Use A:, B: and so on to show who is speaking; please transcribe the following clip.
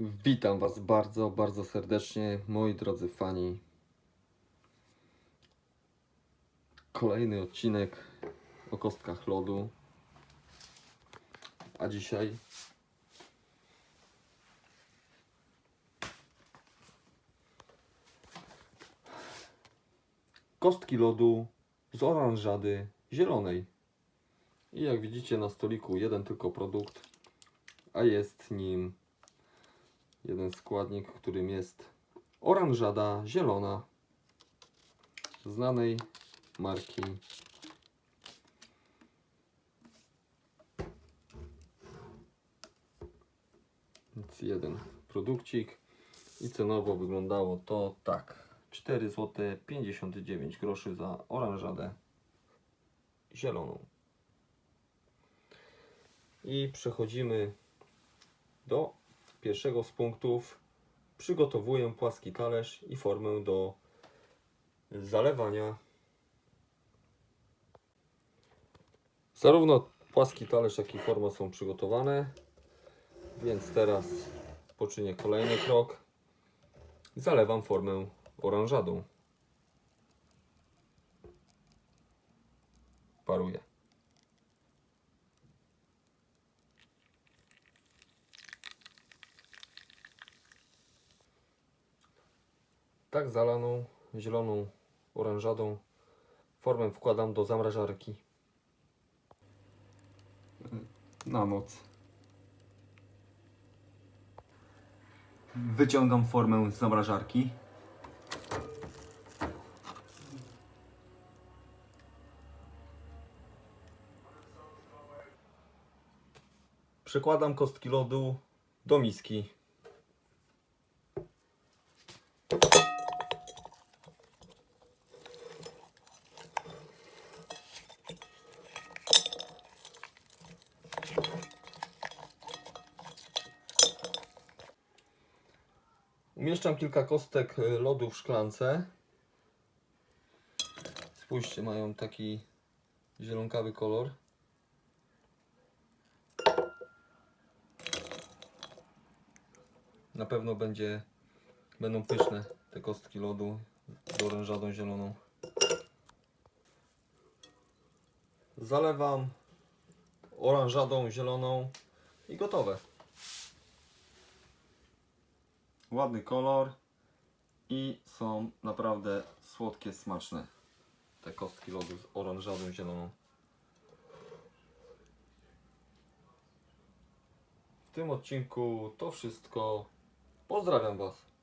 A: Witam Was bardzo, bardzo serdecznie, moi drodzy fani. Kolejny odcinek o kostkach lodu. A dzisiaj kostki lodu z oranżady zielonej. I jak widzicie na stoliku jeden tylko produkt, a jest nim jeden składnik, którym jest oranżada zielona znanej marki. Więc jeden produkcik i cenowo wyglądało to tak. 4 zł 59 groszy za oranżadę zieloną. I przechodzimy do pierwszego z punktów przygotowuję płaski talerz i formę do zalewania. Zarówno płaski talerz, jak i forma są przygotowane, więc teraz poczynię kolejny krok. Zalewam formę oranżadą. Paruję. Tak zalaną zieloną oranżadą formę wkładam do zamrażarki. Na noc.
B: Wyciągam formę z zamrażarki.
A: Przekładam kostki lodu do miski. Umieszczam kilka kostek y, lodu w szklance. Spójrzcie, mają taki zielonkawy kolor. Na pewno będzie, będą pyszne te kostki lodu z orężadą zieloną. Zalewam oranżadą zieloną i gotowe. Ładny kolor i są naprawdę słodkie, smaczne te kostki lodu z oranżadą zieloną. W tym odcinku to wszystko. Pozdrawiam Was.